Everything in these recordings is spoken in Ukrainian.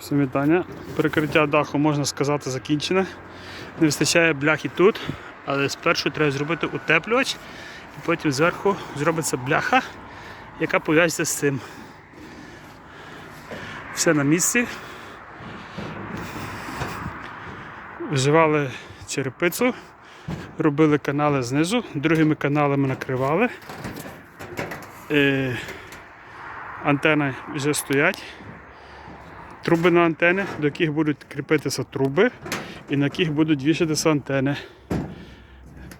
Всім вітання. Перекриття даху, можна сказати, закінчене. Не вистачає бляхи тут, але спершу треба зробити утеплювач, і потім зверху зробиться бляха, яка пов'язується з цим. Все на місці. Вживали черепицю, робили канали знизу, другими каналами накривали. Е, антени вже стоять. Труби на антени, до яких будуть кріпитися труби і на яких будуть вішатися антени.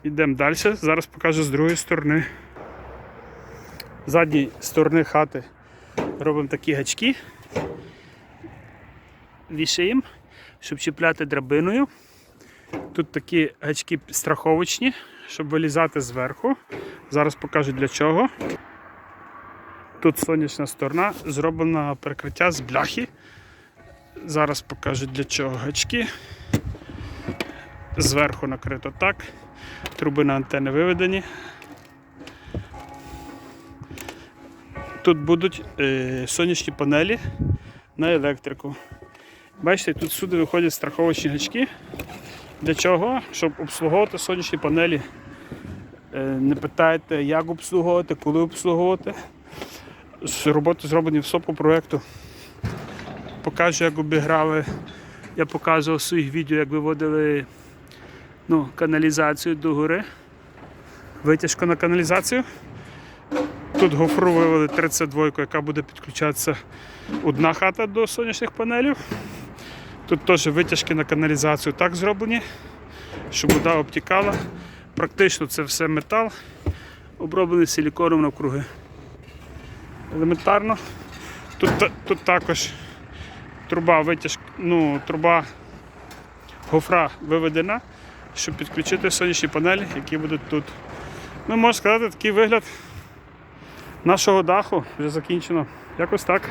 Йдемо далі, зараз покажу з другої сторони. З задньої сторони хати робимо такі гачки, вішаємо, щоб чіпляти драбиною. Тут такі гачки страховочні, щоб вилізати зверху. Зараз покажу для чого. Тут сонячна сторона, зроблена перекриття з бляхи. Зараз покажу для чого гачки. Зверху накрито так. Труби на антени виведені. Тут будуть е, сонячні панелі на електрику. Бачите, тут сюди виходять страховочні гачки. Для чого? Щоб обслуговувати сонячні панелі. Е, не питайте, як обслуговувати, коли обслуговувати. Роботи зроблені все по проєкту покажу, як обіграли. Я показував в своїх відео, як виводили ну, каналізацію до гори. Витяжку на каналізацію. Тут гофру вивели 32, яка буде підключатися одна хата до сонячних панелів. Тут теж витяжки на каналізацію так зроблені, щоб вода обтікала. Практично це все метал, оброблений силіконом навкруги. Елементарно. Тут, тут також труба витяжка, ну, труба гофра виведена, щоб підключити сонячні панелі, які будуть тут. Ну, можна сказати, такий вигляд нашого даху вже закінчено. Якось так.